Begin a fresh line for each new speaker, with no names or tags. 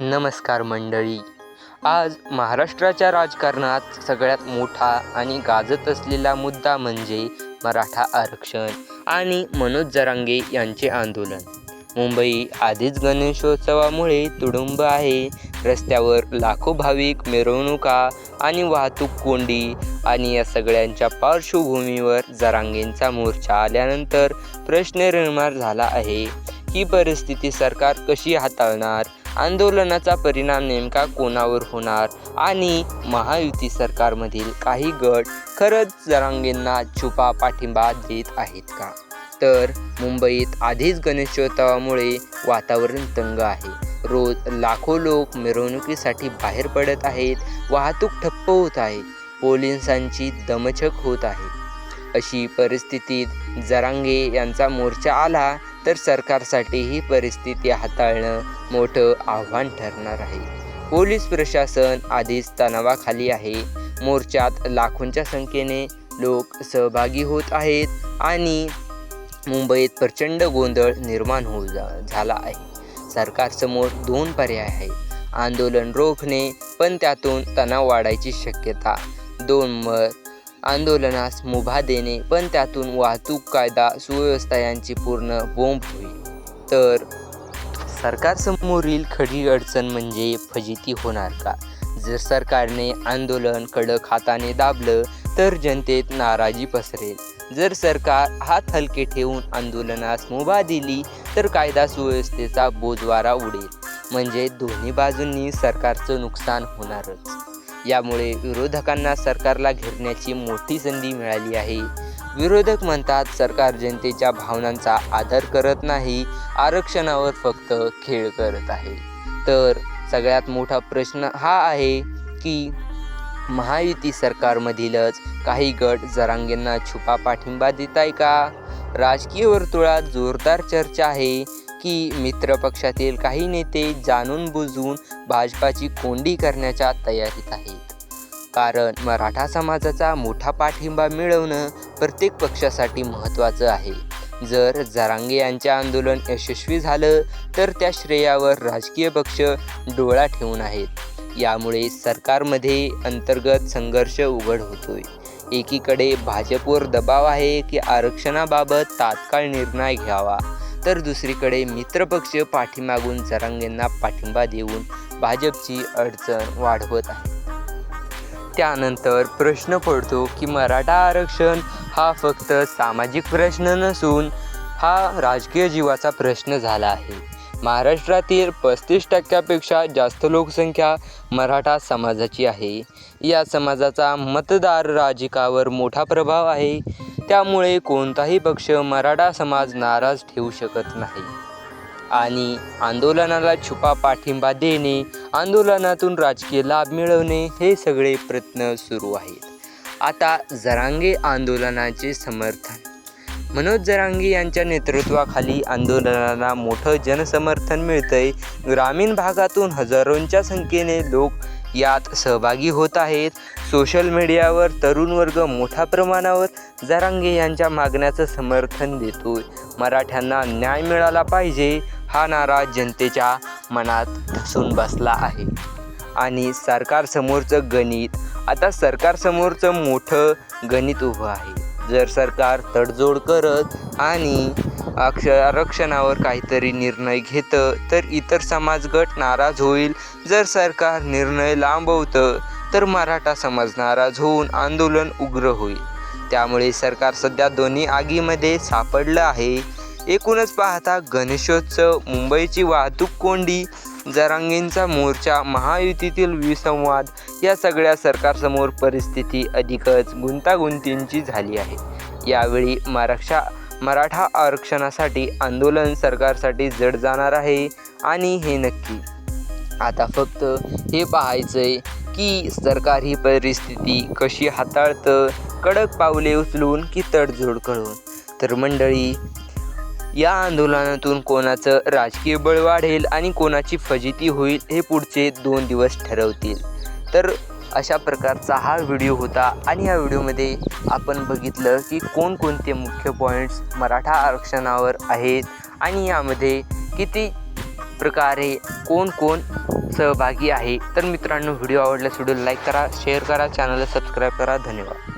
नमस्कार मंडळी. आज महाराष्ट्राच्या राजकारणात सगळ्यात मोठा आणि गाजत असलेला मुद्दा म्हणजे मराठा आरक्षण आणि मनोज जरांगे यांचे आंदोलन. मुंबई आधीच गणेशोत्सवामुळे तुडुंब आहे. रस्त्यावर लाखो भाविक मिरवणुका आणि वाहतूक कोंडी आणि या सगळ्यांच्या पार्श्वभूमीवर जरांगेंचा मोर्चा आल्यानंतर प्रश्न निर्माण झाला आहे. ही परिस्थिती सरकार कशी हाताळणार? आंदोलनाचा परिणाम नेमका कोणावर होणार? आणि महायुती सरकारमधील काही गट खरंच जरांगेंना छुपा पाठिंबा देत आहेत का? तर मुंबईत आधीच गणेशोत्सवामुळे वातावरण तंग आहे. रोज लाखो लोक मिरवणुकीसाठी बाहेर पडत आहेत वाहतूक ठप्प होत आहे पोलिसांची दमछक होत आहे. अशी परिस्थितीत जरांगे यांचा मोर्चा आला तर सरकारसाठी ही परिस्थिती हाताळणं मोठं आव्हान ठरणार आहे. पोलीस प्रशासन आधीच तणावाखाली आहे. मोर्चात लाखोंच्या संख्येने लोक सहभागी होत आहेत आणि मुंबईत प्रचंड गोंधळ निर्माण होऊ जा झाला आहे. सरकारसमोर दोन पर्याय आहेत. आंदोलन रोखणे पण त्यातून तणाव वाढायची शक्यता. दोन मत आंदोलनास मुभा देणे पण त्यातून वाहतूक कायदा सुव्यवस्था यांची पूर्ण बोंब होईल. तर सरकारसमोरील खडी अडचण म्हणजे फजिती होणार का? जर सरकारने आंदोलन कडक हाताने दाबलं तर जनतेत नाराजी पसरेल. जर सरकार हात हलके ठेवून आंदोलनास मुभा दिली तर कायदा सुव्यवस्थेचा बोजवारा उडेल. म्हणजे दोन्ही बाजूंनी सरकारचं नुकसान होणारच. यामुळे विरोधकांना सरकारला घेरण्याची मोठी संधी मिळाली आहे. विरोधक म्हणतात सरकार जनतेच्या भावनांचा आदर करत नाही आरक्षणावर फक्त खेळ करत आहे. तर सगळ्यात मोठा प्रश्न हा आहे की महायुती सरकारमधीलच काही गट जरांगेंना छुपा पाठिंबा देत आहे का? राजकीय वर्तुळात जोरदार चर्चा आहे. की मित्रपक्षातील काही नेते जाणून बुजून भाजपाची कोंडी करण्याच्या तयारीत आहेत. कारण मराठा समाजाचा मोठा पाठिंबा मिळवणं प्रत्येक पक्षासाठी महत्त्वाचं आहे. जर जरांगे यांचे आंदोलन यशस्वी झालं तर त्या श्रेयावर राजकीय पक्ष डोळा ठेवून आहेत. यामुळे सरकारमध्ये अंतर्गत संघर्ष उघड होतोय. एकीकडे भाजपवर दबाव आहे की आरक्षणाबाबत तात्काळ निर्णय घ्यावा. तर दुसरीकडे मित्रपक्ष पाठीमागून जरांगेंना पाठिंबा देऊन भाजपची अडचण वाढवत आहे. त्यानंतर प्रश्न पडतो की मराठा आरक्षण हा फक्त सामाजिक प्रश्न नसून हा राजकीय जीवाचा प्रश्न झाला आहे. महाराष्ट्रातील पस्तीस टक्क्यापेक्षा जास्त लोकसंख्या मराठा समाजाची आहे. या समाजाचा मतदार राजकावर मोठा प्रभाव आहे. त्यामुळे कोणताही पक्ष मराठा समाज नाराज ठेवू शकत नाही. आणि आंदोलनाला छुपा पाठिंबा देणे आंदोलनातून राजकीय लाभ मिळवणे हे सगळे प्रयत्न सुरू आहेत. आता जरांगे आंदोलनाचे समर्थन. मनोज जरांगे यांच्या नेतृत्वाखाली आंदोलनाला मोठं जनसमर्थन मिळतंय. ग्रामीण भागातून हजारोंच्या संख्येने लोक यात सहभागी होत आहेत. सोशल मीडियावर तरुण वर्ग मोठ्या प्रमाणावर जरांगे यांच्या मागण्याचं समर्थन देतोय. मराठ्यांना न्याय मिळाला पाहिजे हा नारा जनतेच्या मनात धसून बसला आहे. आणि सरकारसमोरचं गणित आता सरकारसमोरचं मोठं गणित उभं आहे. जर सरकार तडजोड करत आणि अक्ष आरक्षणावर काहीतरी निर्णय घेतं तर इतर समाजगट नाराज होईल. जर सरकार निर्णय लांबवतं तर मराठा समाज नाराज होऊन आंदोलन उग्र होईल. त्यामुळे सरकार सध्या दोन्ही आगीमध्ये सापडलं आहे. एकूणच पाहता गणेशोत्सव मुंबईची वाहतूक कोंडी जरांगींचा मोर्चा महायुतीतील विसंवाद या सगळ्या सरकारसमोर परिस्थिती अधिकच गुंतागुंतींची झाली आहे. यावेळी मराठा मराठा आरक्षणासाठी आंदोलन सरकारसाठी जड जाणार आहे आणि हे नक्की. आता फक्त हे पाहायचं आहे की सरकार ही परिस्थिती कशी हाताळतं कडक पावले उचलून की तडजोड करून. तर मंडळी या आंदोलनातून कोणाचं राजकीय बळ वाढेल आणि कोणाची फजिती होईल हे पुढचे दोन दिवस ठरवतील. तर अशा प्रकारचा हा व्हिडिओ होता. आणि या व्हिडिओमध्ये आपण बघितलं की कोणकोणते मुख्य पॉईंट्स मराठा आरक्षणावर आहेत. आणि यामध्ये किती प्रकारे कोण कोण सहभागी आहे. तर मित्रांनो व्हिडिओ आवडल्यास व्हिडिओ लाईक करा शेअर करा चॅनलला सबस्क्राईब करा. धन्यवाद.